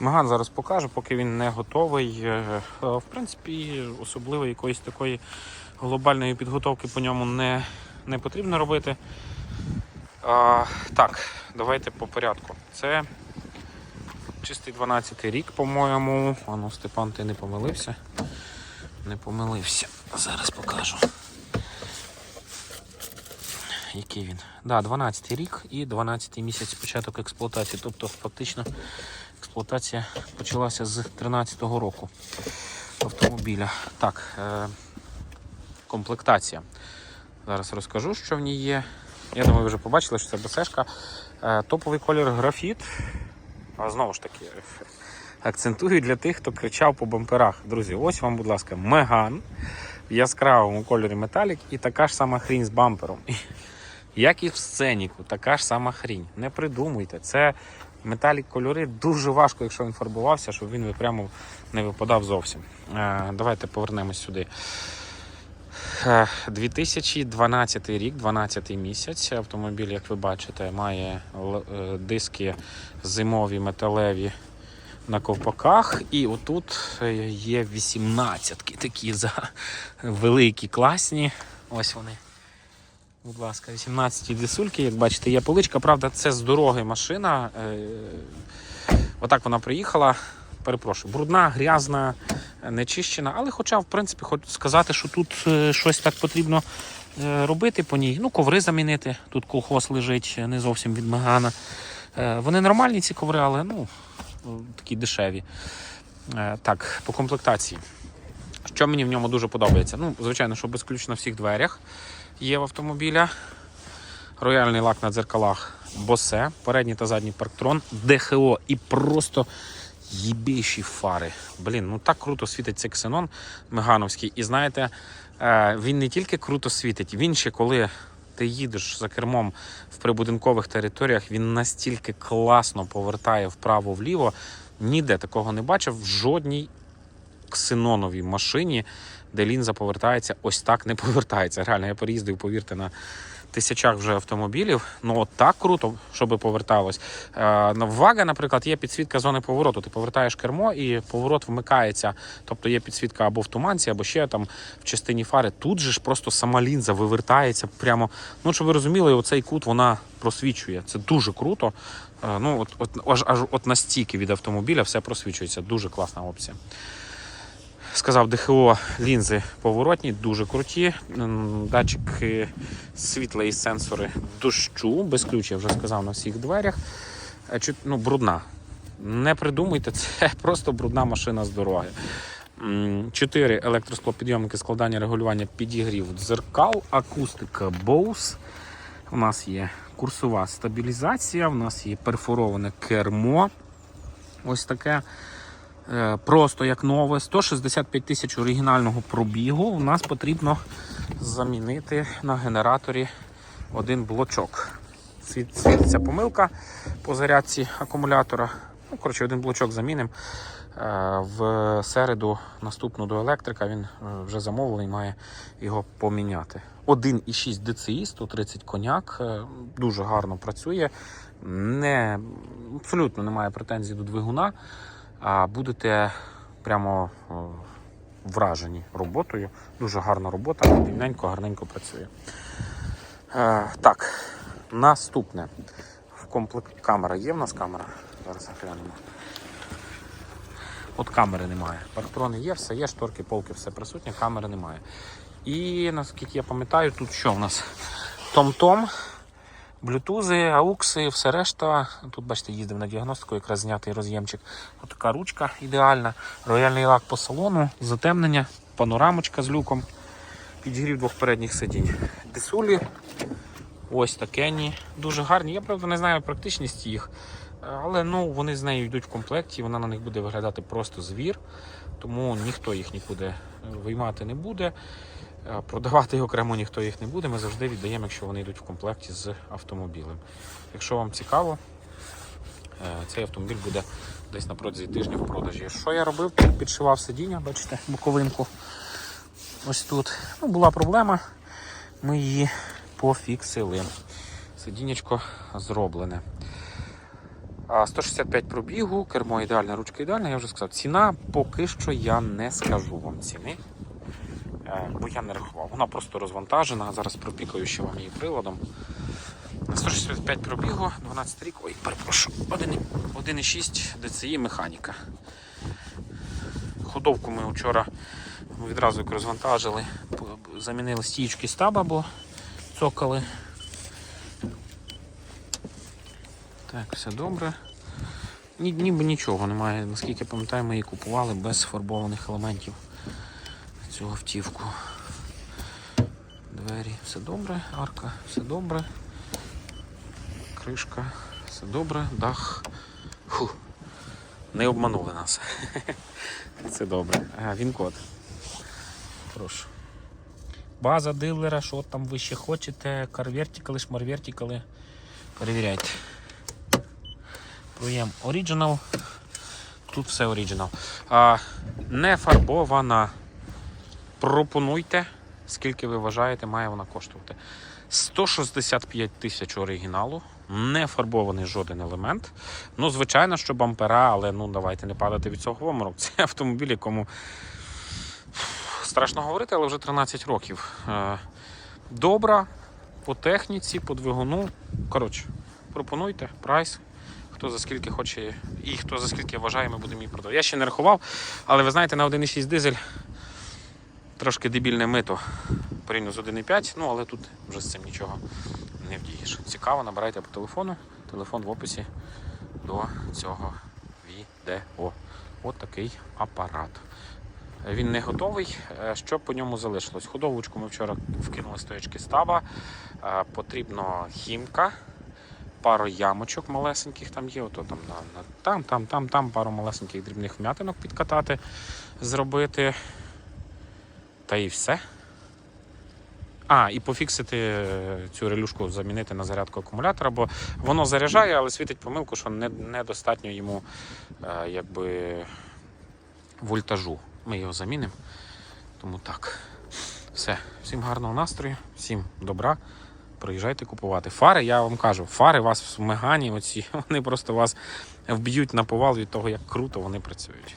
Меган зараз покаже, поки він не готовий. Е, е, В принципі, особливо якоїсь такої глобальної підготовки по ньому не, не потрібно робити. А, так, давайте по порядку. Це чистий 12 й рік, по-моєму. Ану, Степан, ти не помилився. Не помилився. Зараз покажу. Який він? Да, 12 рік і 12 й місяць початок експлуатації. Тобто, фактично, експлуатація почалася з 13-го року автомобіля. Так, е- комплектація. Зараз розкажу, що в ній є. Я думаю, ви вже побачили, що це БСшка. Е, топовий колір графіт. А знову ж таки, акцентую для тих, хто кричав по бамперах. Друзі, ось вам, будь ласка, Меган в яскравому кольорі металік і така ж сама хрінь з бампером. Як і в сценіку, така ж сама хрінь. Не придумуйте. Це металік кольори дуже важко, якщо він фарбувався, щоб він прямо не випадав зовсім. Е, давайте повернемось сюди. Е, 2012 рік, 12 місяць. Автомобіль, як ви бачите, має е, диски зимові металеві на ковпаках. І отут е, є 18 такі за великі, класні. Ось вони. Будь ласка, 18 дисульки, як бачите, є поличка. Правда, це з дороги машина. Е, Отак вона приїхала. Перепрошую, брудна, грязна, нечищена. Але хоча, в принципі, хочу сказати, що тут е, щось так потрібно е, робити по ній. Ну, коври замінити. Тут колхоз лежить не зовсім від Мегана. Вони нормальні, ці коври, але ну, такі дешеві. Так, по комплектації. Що мені в ньому дуже подобається? Ну, звичайно, що безключ на всіх дверях є в автомобіля. Рояльний лак на дзеркалах Босе, передній та задній парктрон, ДХО і просто їбіші фари. Блін, ну так круто світить цей ксенон Мегановський. І знаєте, е, він не тільки круто світить, він ще коли ти їдеш за кермом в прибудинкових територіях, він настільки класно повертає вправо-вліво. Ніде такого не бачив в жодній ксеноновій машині, де лінза повертається, ось так не повертається. Реально, я переїздив, повірте, на тисячах вже автомобілів. Ну от так круто, щоб поверталось. Е, Вага, наприклад, є підсвітка зони повороту. Ти повертаєш кермо і поворот вмикається. Тобто є підсвітка або в туманці, або ще там в частині фари. Тут же ж просто сама лінза вивертається прямо. Ну, щоб ви розуміли, оцей кут вона просвічує. Це дуже круто. Е, Ну, от, от, аж, аж от настільки від автомобіля все просвічується. Дуже класна опція. Сказав ДХО лінзи поворотні, дуже круті. М, Датчики світла і сенсори дощу, без ключа, я вже сказав на всіх дверях. Е, Ну, брудна. Не придумуйте, це просто брудна машина з дороги. Чотири електросклопідйомники складання регулювання підігрів дзеркал, акустика Bose. У нас є курсова стабілізація, у нас є перфороване кермо. Ось таке. Е, Просто як нове, 165 тисяч оригінального пробігу. У нас потрібно замінити на генераторі один блочок. Світ- Світиться помилка по зарядці акумулятора. Ну, коротше, один блочок замінимо. Е, В середу наступну до електрика він е, вже замовлений, має його поміняти. 1,6 DCI, 130 коняк, дуже гарно працює. Не, абсолютно немає претензій до двигуна будете прямо вражені роботою. Дуже гарна робота, рівненько, гарненько працює. Е, так, наступне. В комплект камера є в нас камера. Зараз глянемо. От камери немає. Парктрони є, все є, шторки, полки, все присутнє, камери немає. І наскільки я пам'ятаю, тут що в нас? Том-том, блютузи, аукси, все решта. Тут, бачите, їздив на діагностику, якраз знятий роз'ємчик. Ось така ручка ідеальна. Рояльний лак по салону, затемнення, панорамочка з люком, підігрів двох передніх сидінь. Десулі. Ось такені. Дуже гарні. Я правда не знаю практичність їх, але ну, вони з нею йдуть в комплекті, вона на них буде виглядати просто звір, тому ніхто їх нікуди виймати не буде. Е, Продавати окремо ніхто їх не буде. Ми завжди віддаємо, якщо вони йдуть в комплекті з автомобілем. Якщо вам цікаво, е, цей автомобіль буде десь на протязі тижня в продажі. Що я робив? Підшивав сидіння, бачите, боковинку. Ось тут. Ну, була проблема. Ми її пофіксили. Сидіннячко зроблене. 165 пробігу, кермо ідеальне, ручка ідеальна, я вже сказав. Ціна поки що я не скажу вам ціни. Е, Бо я не рахував. Вона просто розвантажена. Зараз пропікаю ще вам її приладом. 165 пробігу, 12 рік. Ой, перепрошую, 1,6 DCI механіка. Ходовку ми вчора відразу розвантажили, замінили стічки стаба, бо цокали. Так, все добре. Ні, ніби нічого немає. Наскільки я пам'ятаю, ми її купували без фарбованих елементів цю автівку. Двері, все добре, арка, все добре. Кришка, все добре, дах. Фу. Не обманули нас. Це добре. Ага, він код. Прошу. База дилера, що там ви ще хочете, карвертикали, шмарвертикали. Перевіряйте. Проєм Original. Тут все оригінал. Не фарбована. Пропонуйте, скільки ви вважаєте, має вона коштувати. 165 тисяч оригіналу, не фарбований жоден елемент. Ну, звичайно, що бампера, але ну давайте не падати від цього в. Це автомобіль, якому страшно говорити, але вже 13 років. Е, Добра по техніці, по двигуну. Коротше, пропонуйте прайс. Хто за скільки хоче і хто за скільки вважає, ми будемо її продавати. Я ще не рахував, але ви знаєте, на 1,6 дизель трошки дебільне мито порівняно з 1,5, ну але тут вже з цим нічого не вдієш. Цікаво, набирайте по телефону. Телефон в описі до цього відео. От такий апарат. Він не готовий. Е, Що по ньому залишилось? Ходовочку ми вчора вкинули стоячки стаба. Е, Потрібно хімка, пару ямочок малесеньких там є. Ото там, там, там, там, там пару малесеньких дрібних вмятинок підкатати, зробити. Та і все. А, і пофіксити е, цю релюшку, замінити на зарядку акумулятора, бо воно заряджає, але світить помилку, що не- недостатньо йому е, якби, вольтажу. Ми його замінимо. Тому так. Все. Всім гарного настрою, всім добра. Приїжджайте купувати. Фари, я вам кажу, фари вас в Мегані, оці, вони просто вас вб'ють на повал від того, як круто вони працюють.